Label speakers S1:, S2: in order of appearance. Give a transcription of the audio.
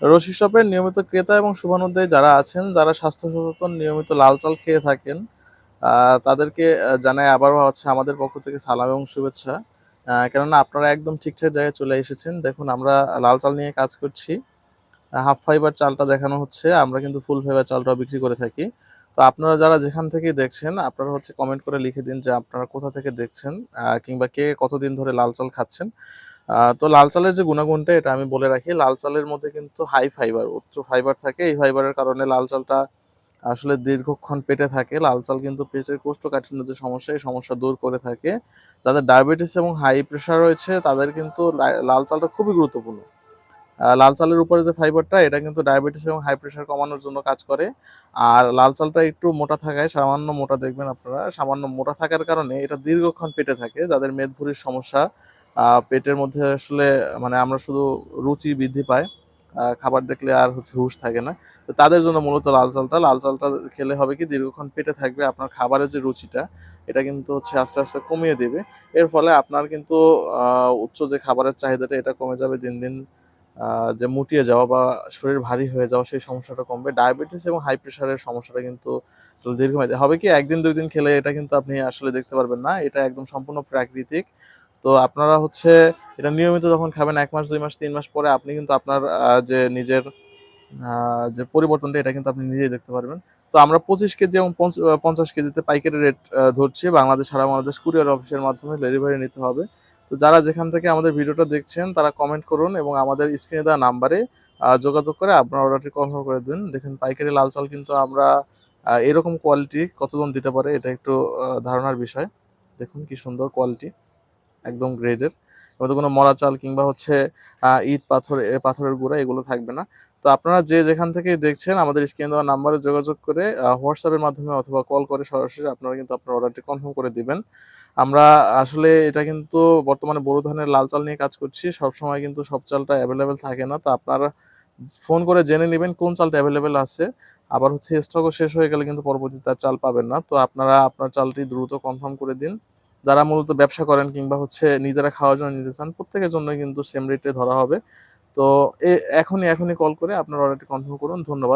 S1: রশি শপের নিয়মিত ক্রেতা এবং শুভানুদ্দায়ী যারা আছেন, যারা স্বাস্থ্য সচেতন, নিয়মিত লাল চাল খেয়ে থাকেন তাদেরকে জানাই আবারও হচ্ছে আমাদের পক্ষ থেকে সালাম এবং শুভেচ্ছা। কেননা আপনারা একদম ঠিকঠাক জায়গায় চলে এসেছেন। দেখুন, আমরা লাল চাল নিয়ে কাজ করছি। হাফ ফাইবার চালটা দেখানো হচ্ছে। আমরা কিন্তু ফুল ফাইবার চালটাও বিক্রি করে থাকি। তো আপনারা যারা যেখান থেকেই দেখছেন, আপনারা হচ্ছে কমেন্ট করে লিখে দিন যে আপনারা কোথা থেকে দেখছেন কিংবা কে কতদিন ধরে লাল চাল খাচ্ছেন। তো লাল চালের যে গুণাগুণটা, এটা আমি বলে রাখি, লাল চালের মধ্যে কিন্তু হাই ফাইবার উচ্চ ফাইবার থাকে। এই ফাইবারের কারণে লাল চালটা আসলে দীর্ঘক্ষণ পেটে থাকে। লাল চাল কিন্তু পেটের কোষ্ঠকাঠিন্য যে সমস্যা, এই সমস্যা দূর করে থাকে। যাদের ডায়াবেটিস এবং হাই প্রেশার রয়েছে, তাদের কিন্তু লাল চালটা খুবই গুরুত্বপূর্ণ। লাল চালের উপরে যে ফাইবারটা এটা কিন্তু ডায়াবেটিস এবং হাই প্রেশার কমানোর জন্য কাজ করে। আর লাল চালটা একটু মোটা থাকায়, সামান্য মোটা দেখবেন আপনারা, সামান্য মোটা থাকার কারণে এটা দীর্ঘক্ষণ পেটে থাকে, যাদের মেদভুরির সমস্যা পেটের মধ্যে আসলে মানে আমরা শুধু রুচি বৃদ্ধি আহ, খাবার দেখলে আর হচ্ছে হুঁশ থাকে না। তো তাদের জন্য মূলত লাল চালটা। লাল চালটা খেলে হবে কি দীর্ঘক্ষণ পেটে থাকবে আপনার খাবারের যে রুচিটা এটা কিন্তু হচ্ছে আস্তে আস্তে কমিয়ে দেবে। এর ফলে আপনার কিন্তু উচ্চ যে খাবারের চাহিদাটা এটা কমে যাবে দিন দিন যে মুটিয়ে যাওয়া বা শরীর ভারী হয়ে যাওয়া সেই সমস্যাটা কমবে। ডায়াবেটিস এবং হাই প্রেশারের সমস্যাটা কিন্তু দীর্ঘমেয়াদী। হবে কি একদিন দুই দিন খেলে এটা কিন্তু আপনি আসলে দেখতে পারবেন না। এটা একদম সম্পূর্ণ প্রাকৃতিক। তো আপনারা হচ্ছে এটা নিয়মিত যখন খাবেন, এক মাস, দুই মাস, তিন মাস পরে আপনি কিন্তু আপনার যে নিজের যে পরিবর্তনটা, এটা কিন্তু আপনি নিজেই দেখতে পারবেন। তো আমরা পঁচিশ কেজি এবং পঞ্চাশ কেজিতে পাইকারি রেট ধরছি। বাংলাদেশ, সারা বাংলাদেশ কুরিয়ার অফিসের মাধ্যমে ডেলিভারি নিতে হবে। তো যারা যেখান থেকে আমাদের ভিডিওটা দেখছেন, তারা কমেন্ট করুন এবং আমাদের স্ক্রিনে দেওয়া নাম্বারে যোগাযোগ করে আপনার অর্ডারটি কনফার্ম করে দিন। দেখেন, পাইকারি লাল চাল কিন্তু আমরা এরকম কোয়ালিটি কতজন দিতে পারে, এটা একটু ধারণার বিষয়। দেখুন কি সুন্দর কোয়ালিটি একদম গ্রেডের এবার কোনো মরা চাল কিংবা হচ্ছে ইট, পাথর পাথরের গুঁড়া এগুলো থাকবে না। তো আপনারা যে যেখান থেকে দেখছেন, আমাদের স্ক্রিনে দেওয়া নাম্বারে যোগাযোগ করে হোয়াটসঅ্যাপের মাধ্যমে অথবা কল করে সরাসরি আপনারা কিন্তু আপনার অর্ডারটি কনফার্ম করে দিবেন। আমরা আসলে এটা কিন্তু বর্তমানে বড় ধানের লাল চাল নিয়ে কাজ করছি। সব সময় কিন্তু সব চালটা অ্যাভেলেবেল থাকে না। তো আপনারা ফোন করে জেনে নেবেন কোন চালটা অ্যাভেলেবেল আছে। আবার হচ্ছে স্টকও শেষ হয়ে গেলে কিন্তু পরবর্তীতে আর চাল পাবেন না। তো আপনারা আপনার চালটি দ্রুত কনফার্ম করে দিন। যারা মূলত ব্যবসা করেন কিংবা হচ্ছে নিজেরা খাওয়ার জন্য নিতে চান, প্রত্যেকের জন্য কিন্তু সেম রেটে ধরা হবে। তো এখনই এখনই কল করে আপনার অর্ডারটি কনফার্ম করুন। ধন্যবাদ।